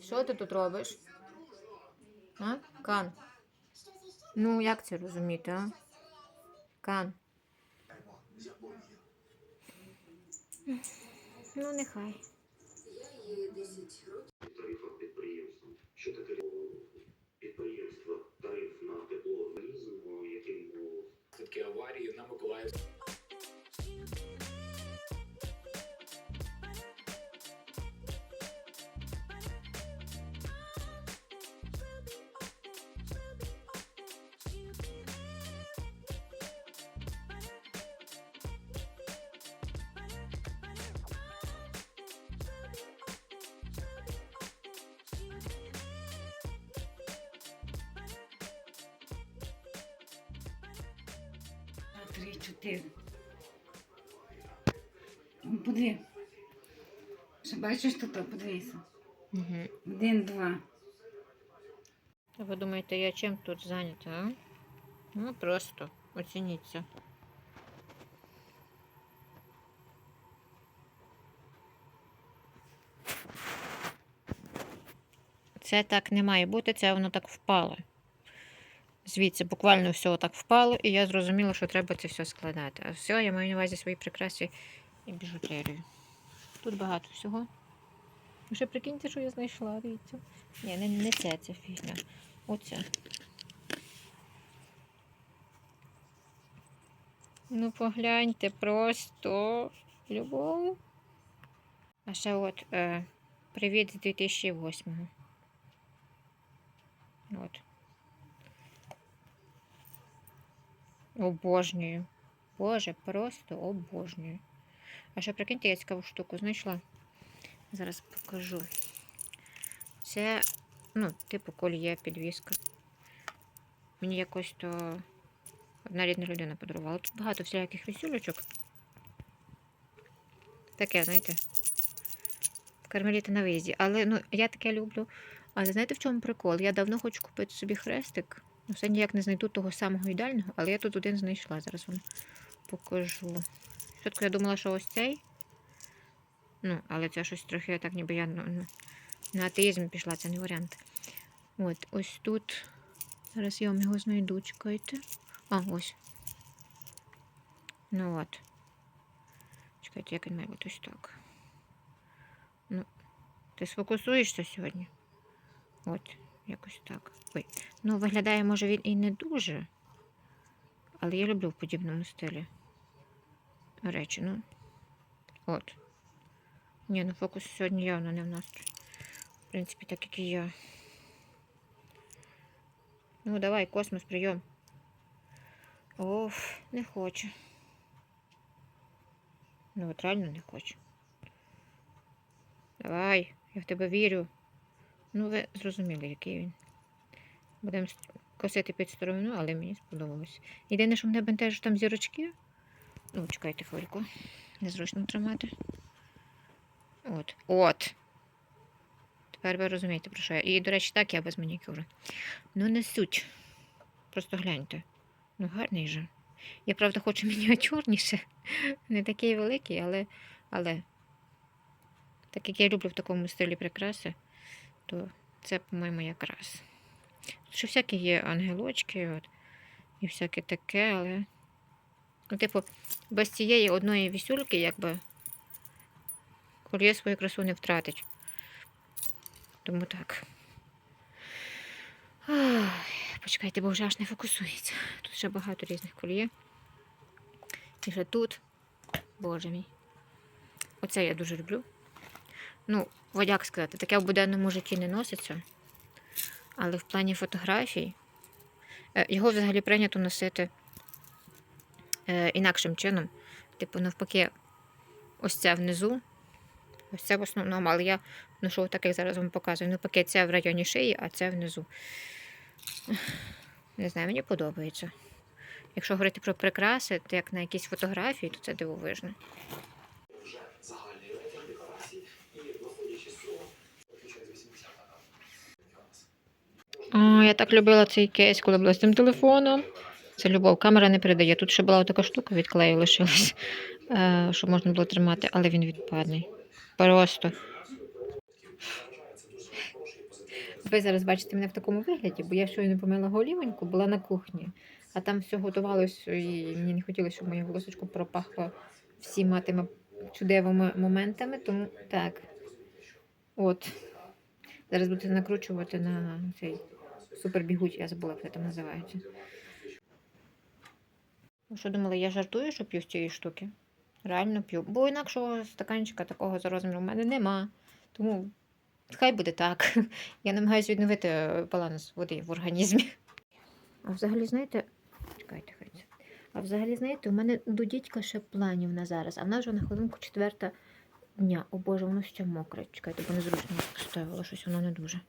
Що ти тут робиш? А? Кан. Ну, як це розуміти, а? Кан. Ну, нехай. Що таке Три, чотири. Ну, Подиви. Що бачиш тут, подивися. Угу. Один, два. Ви думаєте, я чим тут зайнята, а? Ну, просто оцініться. Це так не має бути, це воно так впало. Звідси буквально все так впало, і я зрозуміла, що треба це все складати. А все, я маю на увазі свої прикраси і біжутерію. Тут багато всього. Ви ще прикиньте, що я знайшла, дивіться. Ні, не, не це, це фігня. Оце. Ну, погляньте, просто любов. А ще от е, привіт з 2008-го. От. Обожнюю. Боже, просто обожнюю. А ще прикиньте, я цікаву штуку знайшла. Зараз покажу. Це, ну, типу кольє, підвіска. Мені якось то одна рідна людина подарувала. Тут багато всіляких вісюлечок. Таке, знаєте, кармеліти на виїзді. Але ну, я таке люблю. Але знаєте, в чому прикол? Я давно хочу купити собі хрестик. Ну, все ніяк не знайду того самого ідеального, але я тут один знайшла. Зараз вам покажу. Спочатку я думала, що ось цей. Ну, але це щось трохи так, ніби я ну, на атеїзм пішла, це не варіант. От, ось тут. Зараз я вам його знайду, чекайте. А, ось. Ну от. Чекайте, як він має бути ось так. Ну, ти сфокусуєшся сьогодні? От, якось так. Ой. Ну, виглядає, може, він і не дуже. Але я люблю в подібному стилі. Речі, ну. От. Ні, ну фокус сьогодні явно не в настрій. В принципі, так як і я. Ну, давай, космос, прийом. Оф, не хочу. Ну, от реально не хочу. Давай, я в тебе вірю. Ну, ви зрозуміли, який він. Будемо косити під сторону, але мені сподобалось. Єдине, що мене бентежить там зірочки. Ну, чекайте хвильку. Незручно тримати. От. От. Тепер ви розумієте, про що я. І, до речі, так я без манікюра. Ну, не суть. Просто гляньте. Ну, гарний же. Я, правда, хочу мініатюрніше. Не такий великий, але, але. Так як я люблю в такому стилі прикраси, то це, по-моєму, якраз. Ще всякі є ангелочки, от, і всяке таке, але. Ну, типу, без цієї одної вісюльки, якби, кольє свою красу не втратить. Тому так. Ай, почекайте, бо вже аж не фокусується. Тут ще багато різних кольє. І ще тут. Боже мій. Оце я дуже люблю. Ну, як сказати, таке в буденному житті не носиться. Але в плані фотографій е, його взагалі прийнято носити е, інакшим чином. Типу, навпаки, ось це внизу. Ось це в основному, але я ношу так, як зараз вам показую. Навпаки, це в районі шиї, а це внизу. Не знаю, мені подобається. Якщо говорити про прикраси, то як на якісь фотографії, то це дивовижно. Я так любила цей кейс, коли була з цим телефоном. Це любов. Камера не передає. Тут ще була така штука від клею лишилась, е, що можна було тримати, але він відпадний. Просто. Ви зараз бачите мене в такому вигляді, бо я щойно помила голівоньку, була на кухні, а там все готувалося, і мені не хотілося, щоб моє волосечко пропахло всіма тими чудовими моментами. Тому так. От. Зараз буду накручувати на цей супербігуть, я забула, як це називається. Ви що думали, я жартую, що п'ю з цієї штуки? Реально п'ю. Бо інакшого стаканчика такого за розміром в мене нема. Тому хай буде так. Я намагаюся відновити е, баланс води в організмі. А взагалі, знаєте, чекайте, хай. А взагалі, знаєте, у мене до дідька ще планів на зараз, а в нас вже на хвилинку четверта дня. О Боже, воно ще мокре. Чекайте, бо незручно поставила, щось воно не дуже.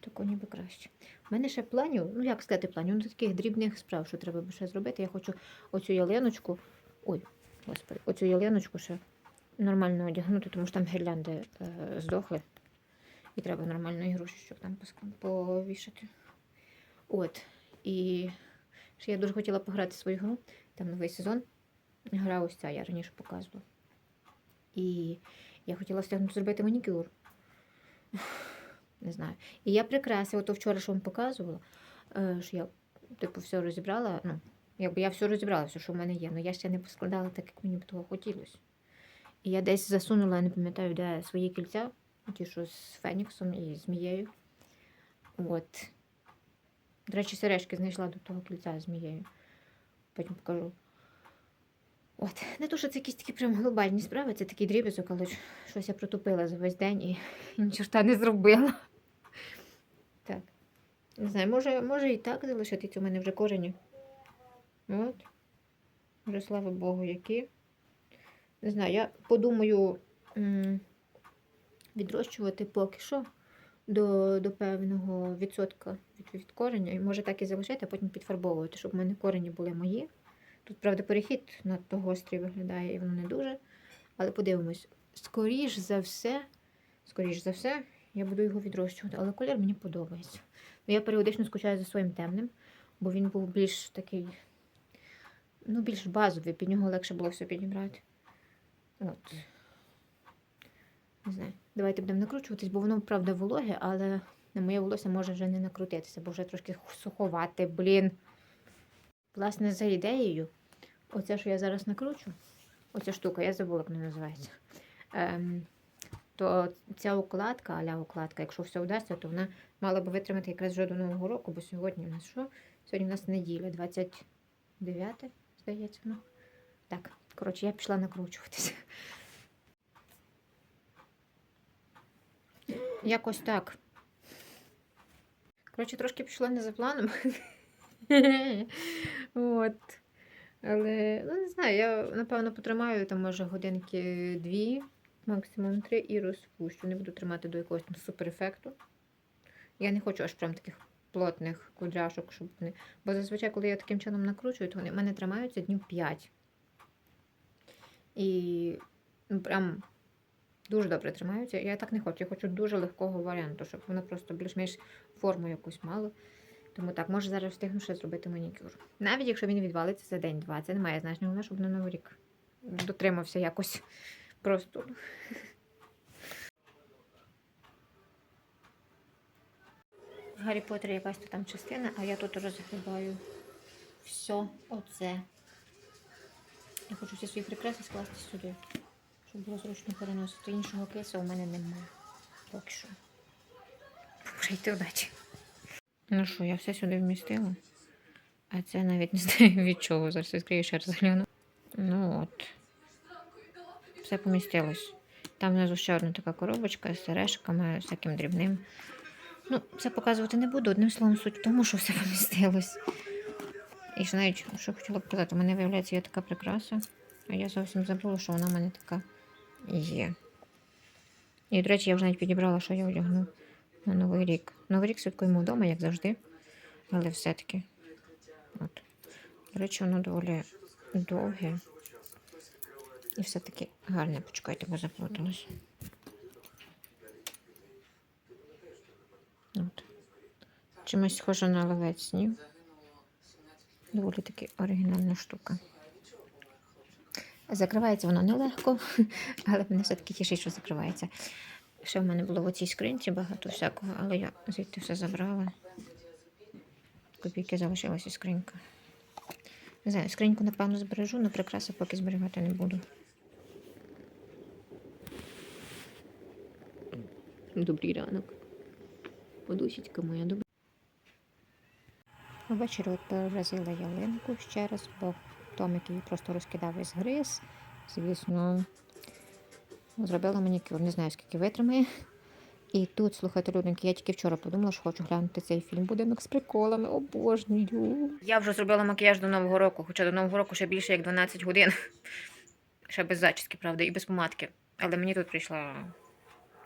Тако ніби краще. У мене ще планів, ну як сказати, планів, ну таких дрібних справ, що треба би ще зробити. Я хочу оцю ялиночку. Ой, господи, оцю ялиночку ще нормально одягнути, тому що там гірлянди е, здохли. І треба нормально ігрушечок там повішати. От. І ще я дуже хотіла пограти свою гру. Там новий сезон. Гра ось ця, я раніше показувала. І я хотіла встигнути зробити манікюр. Не знаю. І я прикрасила, то вчора, що вам показувала, е, що я, типу, все розібрала. Ну, якби я все розібрала, все, що в мене є, але я ще не поскладала так, як мені б того хотілося. І я десь засунула, я не пам'ятаю, де свої кільця, ті, що з Феніксом і змією. От. До речі, сережки знайшла до того кільця змією. Потім покажу. От, не то, що це якісь такі прям глобальні справи, це такий дріб'язок, але щось я протупила за весь день і ні чорта не зробила. Так. Не знаю, може, може і так залишитись у мене вже корені. От. Вже слава Богу, які. Не знаю, я подумаю відрощувати поки що до, до певного відсотка від, від кореня. І може так і залишити, а потім підфарбовувати, щоб в мене корені були мої. Тут, правда, перехід надто гострий виглядає і воно не дуже. Але подивимось, скоріш за все, скоріш за все, я буду його відрощувати, але колір мені подобається. Я періодично скучаю за своїм темним, бо він був більш такий, ну, більш базовий, під нього легше було все підібрати. От. Не знаю. Давайте будемо накручуватись, бо воно, правда, вологе, але на моє волосся може вже не накрутитися, бо вже трошки суховате, блін. Власне, за ідеєю, оце, що я зараз накручу, оця штука, я забула, як вона називається. Ем, то ця укладка, аля укладка, якщо все вдасться, то вона мала би витримати якраз вже до Нового року, бо сьогодні у нас що? Сьогодні у нас неділя, 29, здається, ну. Так, коротше, я пішла накручуватися. Якось так. Коротше, трошки пішла не за планом. От. Але, ну не знаю, я напевно потримаю там, може, годинки дві, максимум три, і розпущу. Не буду тримати до якогось там суперефекту. Я не хочу аж прям таких плотних кудряшок, щоб вони. Бо зазвичай, коли я таким чином накручую, то вони в мене тримаються днів 5. І ну, прям дуже добре тримаються. Я так не хочу. Я хочу дуже легкого варіанту, щоб воно просто більш-менш форму якусь мало. Тому так, може зараз встигну ще зробити манікюр. Навіть якщо він відвалиться за день-два, це не має значення, щоб на Новий рік дотримався якось просто. Гаррі Поттері якась то там частина, а я тут розгрібаю все оце. Я хочу всі свої прикраси скласти сюди, щоб було зручно переносити. Іншого кейсу у мене немає. Поки що. Прийти удачі. Ну що, я все сюди вмістила. А це навіть не знаю від чого. Зараз відкрию ще раз гляну. Ну от. Все помістилось. Там внизу ще одна така коробочка з сережками, всяким дрібним. Ну, це показувати не буду. Одним словом, суть в тому, що все помістилось. І ж навіть, що хотіла б казати, у мене виявляється, є така прикраса. А я зовсім забула, що вона в мене така є. І, до речі, я вже навіть підібрала, що я одягну на Новий рік. Новий рік святкуємо вдома, як завжди. Але все-таки. От. До речі, воно доволі довге. І все-таки гарне, почекайте, бо заплуталось. От. Чимось схоже на ловець снів. Доволі таки оригінальна штука. Закривається воно нелегко, але мене все-таки тішить, що закривається. Ще в мене було в цій скринці багато всякого, але я звідти все забрала. Копійки залишилася скринька. Не знаю, скриньку, напевно, збережу, але прикраси поки зберігати не буду. Добрий ранок. Подусічка моя добра. Ввечері от перевразила ялинку ще раз, бо Томик її просто розкидав і згриз. Звісно, зробила манікюр, не знаю, скільки витримає. І тут, слухайте, людинки, я тільки вчора подумала, що хочу глянути цей фільм будинок з приколами. Обожнюю. Я вже зробила макіяж до Нового року, хоча до Нового року ще більше як 12 годин. Ще без зачіски, правда, і без помадки. Але мені тут прийшла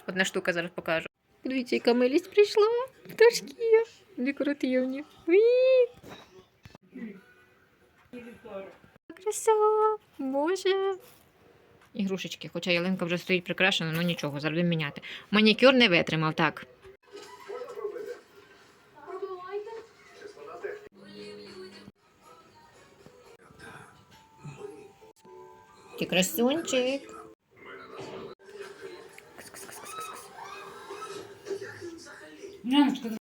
одна штука, зараз покажу. Подивіться, яка милість прийшла. Пташки декоративні. Краса! Боже! Ігрушечки, хоча ялинка вже стоїть прикрашена, ну нічого, зараз будемо міняти. Манікюр не витримав, так. Ти красунчик. Яночка,